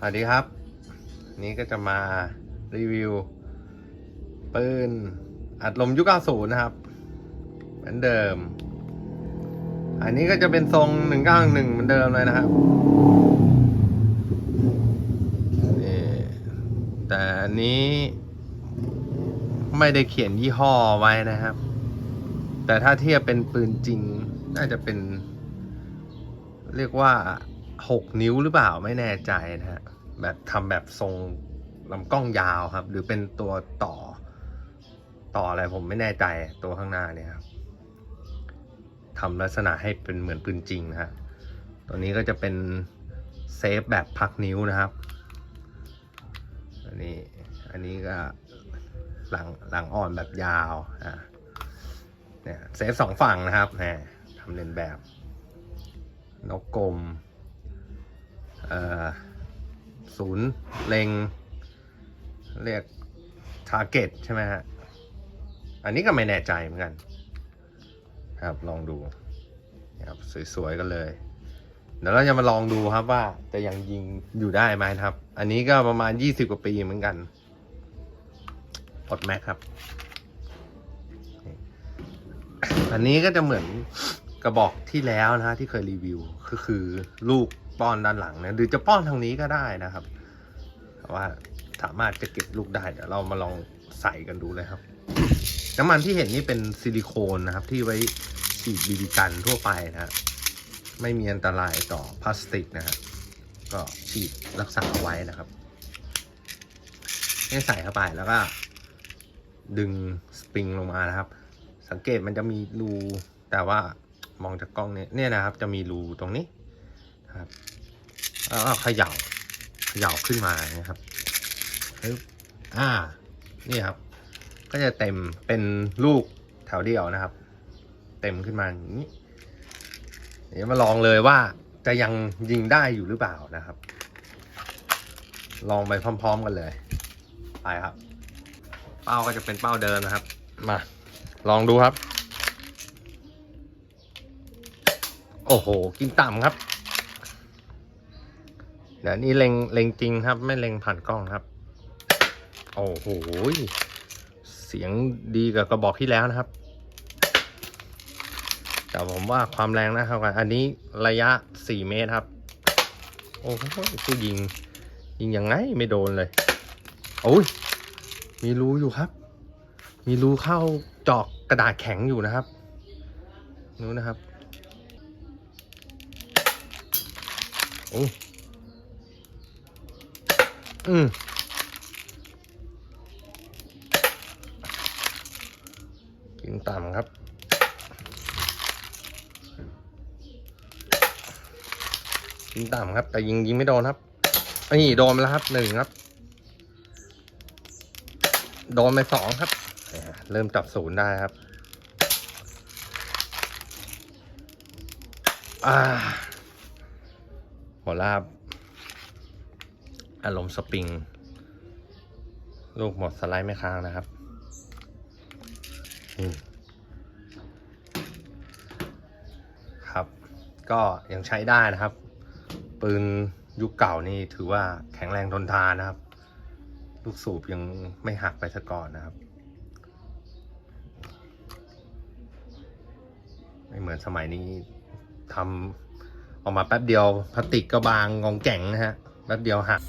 สวัสดีครับ นี้ก็จะมารีวิว ปืน อัดลมยุค90นะครับ เหมือนเดิม อันนี้ก็จะเป็นทรง 191เหมือนเดิมเลยนะครับนี่แต่อันนี้ไม่ได้เขียนยี่ห้อไว้นะครับ แต่ถ้าเทียบเป็นปืนจริง น่าจะเป็น เรียกว่า 6 นิ้วหรือเปล่าไม่แน่ใจนะฮะแบบทำแบบทรงลำกล้องยาวครับ หรือเป็นตัวต่อ ต่ออะไรผมไม่แน่ใจตัวข้างหน้าเนี่ยครับทำลักษณะให้เป็นเหมือนปืนจริงนะฮะตัวนี้ก็จะเป็นเซฟแบบพักนิ้วนะครับ อันนี้อันนี้ก็หลังหลังอ่อนแบบยาวอะเนี่ยเซฟสองฝั่งนะครับแหมทำเลนแบบ นกกลม ศูนย์เล็ง เรียกทาร์เก็ตใช่ไหมฮะ อันนี้ก็ไม่แน่ใจเหมือนกัน ครับ ลองดูครับสวยๆกันเลย เดี๋ยวเราจะมาลองดูครับว่าจะยังยิงอยู่ได้ไหมครับ อันนี้ก็ประมาณ 20 กว่าปีเหมือนกันปลดแม็กครับ อันนี้ก็จะเหมือนกระบอกที่แล้วนะฮะที่เคยรีวิวก็คือลูก ป้อนด้านหลังนะหรือจะป้อนทางนี้ก็ได้นะครับว่าสามารถจะเก็บลูกได้เดี๋ยวเรามาลองใส่กันดูเลยครับ น้ำมันที่เห็นนี่เป็นซิลิโคนนะครับ ที่ไว้ฉีดบีบีกันทั่วไปนะฮะไม่มีอันตรายต่อพลาสติกนะครับก็ฉีดรักษาเอาไว้นะครับให้ใส่เข้าไปแล้วก็ ดึงสปริงลงมานะครับ สังเกตมันจะมีรูแต่ว่ามองจากกล้องเนี่ยเนี่ยนะครับ จะมีรูตรงนี้ นะครับแล้วก็เขย่าเขย่าขึ้นมานะครับปึ๊บอ่า นี่ครับ ก็จะเต็มเป็นลูกแถวเดียวนะครับ เต็มขึ้นมาอย่างนี้เดี๋ยวมาลองเลยว่าจะยังยิงได้อยู่หรือเปล่านะครับ ลองไปพร้อม ๆ กันเลย ไปครับ เป้าก็จะเป็นเป้าเดิมนะครับ มา ลองดูครับ โอ้โห กินต่ำครับ เดี๋ยวนี้เล็งเล็งจริงครับ ไม่เล็งผ่านกล้องครับ โอ้โหเสียงดีกับกระบอกที่แล้วนะครับ แต่ผมว่าความแรงนะครับกันอันนี้ระยะ 4 เมตรครับ โอ้โหผู้ยิง ยิงยังไงไม่โดนเลยโอ้ยมีรูอยู่ครับ มีรูเข้าจอกกระดาษแข็งอยู่นะครับนู้นนะครับ โอ้ อืมกินต่ำครับกินต่ำครับ แต่ยิงยิงไม่โดนครับนี่โดนแล้วครับหนึ่งครับ โดนไปสองครับ เริ่มจับศูนย์ได้ครับ อ่าหมดแล้วครับ อารมณ์สปริง ลูกหมดสไลด์ไม่ค้างนะครับครับ ก็ยังใช้ได้นะครับ ปืนยุคเก่านี่ถือว่าแข็งแรงทนทานนะครับ ลูกสูบยังไม่หักไปซะก่อนนะครับ ไม่เหมือนสมัยนี้ทำออกมาแป๊บเดียวพลาสติกก็บางงองแก่งนะฮะแป๊บเดียวหัก